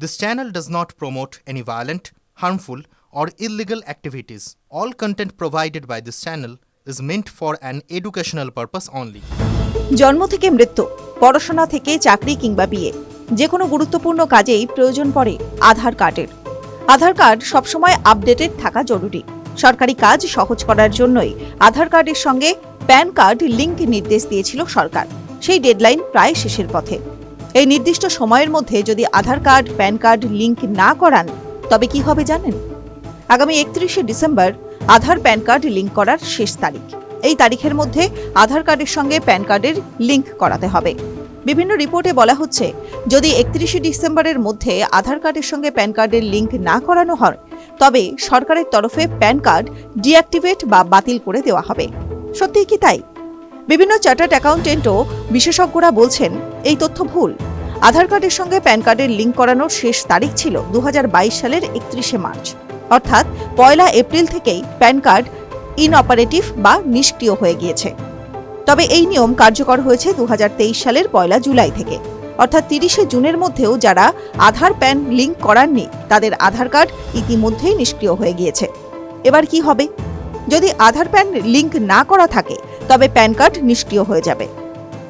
This channel does not promote any violent, harmful, or illegal activities. All content provided by this channel is meant for an educational purpose only. জন্ম থেকে মৃত্যু পড়াশোনা থেকে চাকরি কিংবা বিয়ে যে কোনো গুরুত্বপূর্ণ কাজেই প্রয়োজন পড়ে আধার কার্ডের আধার কার্ড সবসময় আপডেটেড থাকা জরুরি সরকারি কাজ সহজ করার জন্যই আধার কার্ডের সঙ্গে প্যান কার্ড লিঙ্ক নির্দেশ দিয়েছিল সরকার সেই ডেডলাইন প্রায় শেষের পথে এই নির্দিষ্ট সময়ের মধ্যে যদি Aadhaar card, PAN card link না করান, তবে কি হবে জানেন? আগামী একত্রিশে December Aadhaar, PAN card link করার শেষ তারিখ। এই তারিখের মধ্যে আধার কার্ডের সঙ্গে প্যান কার্ডের লিঙ্ক করাতে হবে। বিভিন্ন রিপোর্টে বলা হচ্ছে, যদি একত্রিশে ডিসেম্বরের মধ্যে আধার কার্ডের সঙ্গে প্যান কার্ডের লিঙ্ক না করানো হয়, তবে সরকারের তরফে প্যান কার্ড ডিঅ্যাক্টিভেট বা বাতিল করে দেওয়া হবে। সত্যিই কি তাই? বিভিন্ন চার্টার্ড অ্যাকাউন্টেন্টও বিশেষজ্ঞরা বলছেন, এই তথ্য ভুল। আধার কার্ডের সঙ্গে প্যান কার্ডের লিঙ্ক করানোর শেষ তারিখ ছিল দু হাজার বাইশ সালের একত্রিশে মার্চ। অর্থাৎ পয়লা এপ্রিল থেকেই প্যান কার্ড ইনঅপারেটিভ বা নিষ্ক্রিয় হয়ে গিয়েছে। তবে এই নিয়ম কার্যকর হয়েছে দু হাজার তেইশ সালের পয়লা জুলাই থেকে। অর্থাৎ তিরিশে জুনের মধ্যেও যারা আধার প্যান লিঙ্ক করাননি, তাদের আধার কার্ড ইতিমধ্যেই নিষ্ক্রিয় হয়ে গিয়েছে। এবার কি হবে? যদি আধার প্যান লিঙ্ক না করা থাকে তবে প্যান কার্ড নিষ্ক্রিয় হয়ে যাবে।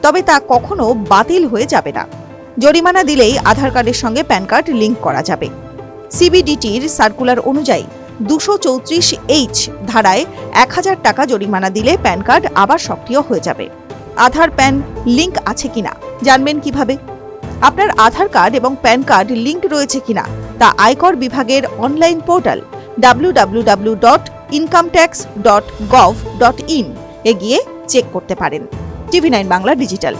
তবে তা কখনো বাতিল হয়ে যাবে না। জরিমানা দিলেই আধার কার্ডের সঙ্গে প্যান কার্ড লিঙ্ক করা যাবে। সিবিডিটির সার্কুলার অনুযায়ী দুশো চৌত্রিশ এইচ ধারায় এক হাজার টাকা জরিমানা দিলে প্যান কার্ড আবার সক্রিয় হয়ে যাবে। আধার প্যান লিঙ্ক আছে কিনা, জানবেন কীভাবে? আপনার আধার কার্ড এবং প্যান কার্ড লিঙ্ক রয়েছে কিনা, তা আয়কর বিভাগের online portal W W W dot income tax dot gov dot in এ গিয়ে চেক করতে পারেন। TV nine Bangla digital.